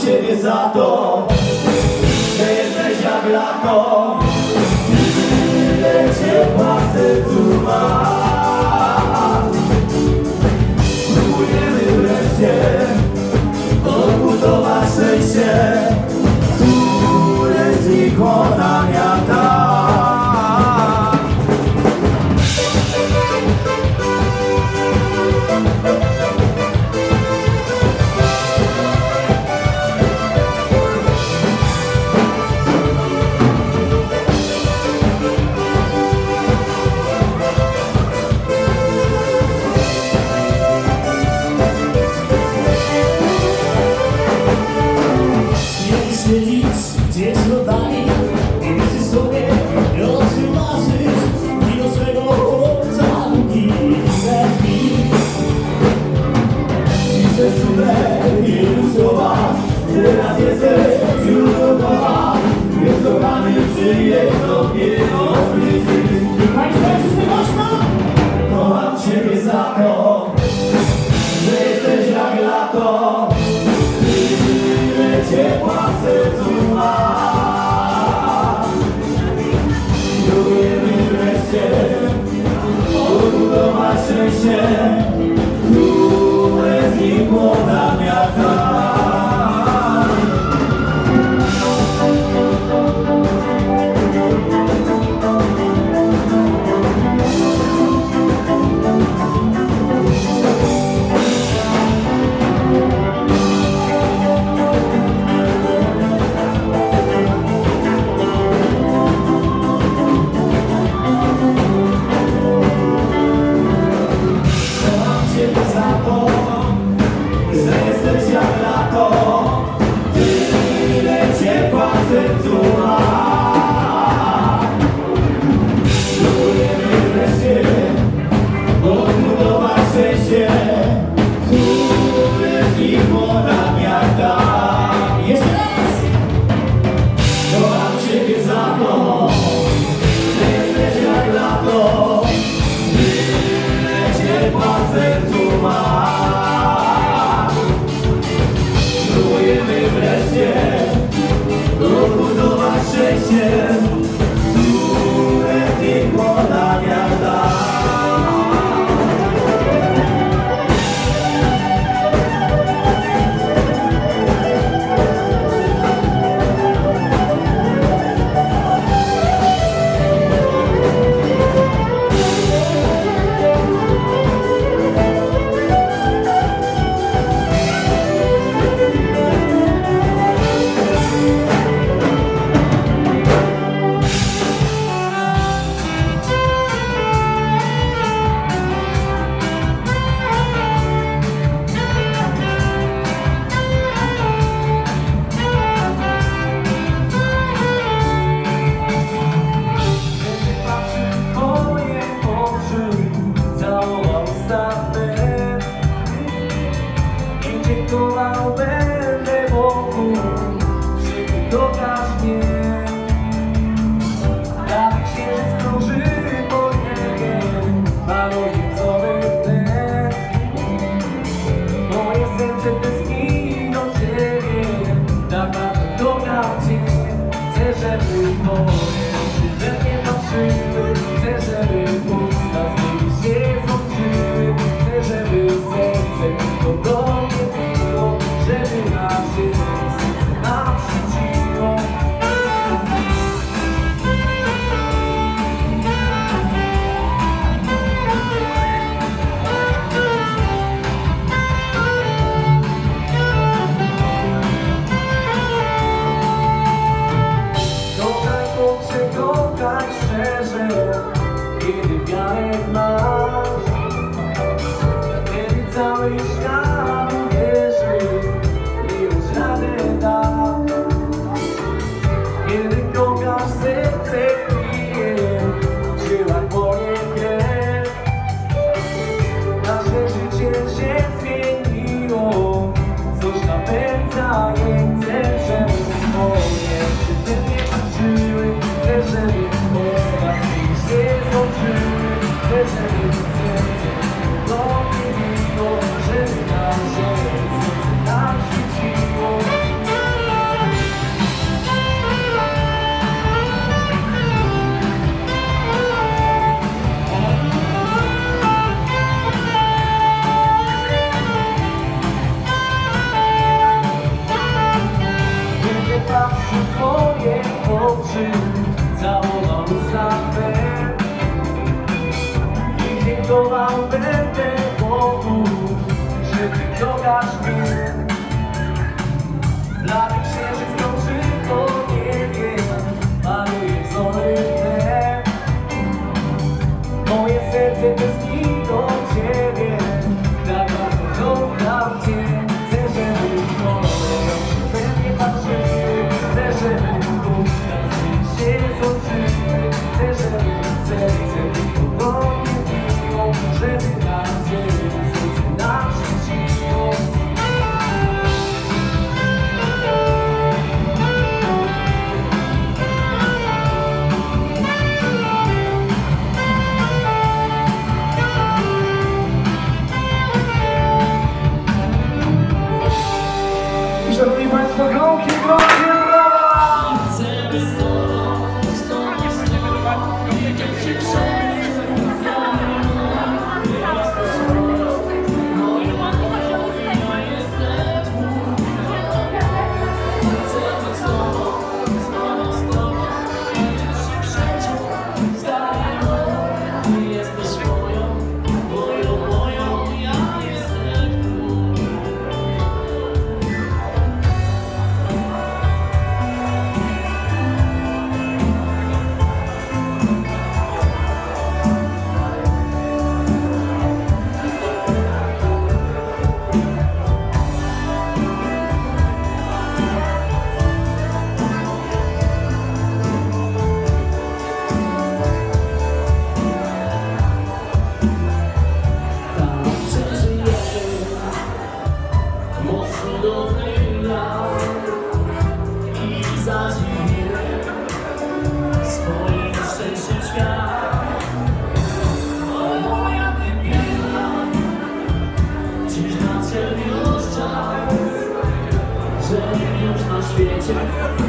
Ciebie za to. teraz jesteś już gotowa, jest kochany, przyjedź do. Serce ciała to Tyle ciepła w sercu ma Seni çok gerçekten said 十一点起来。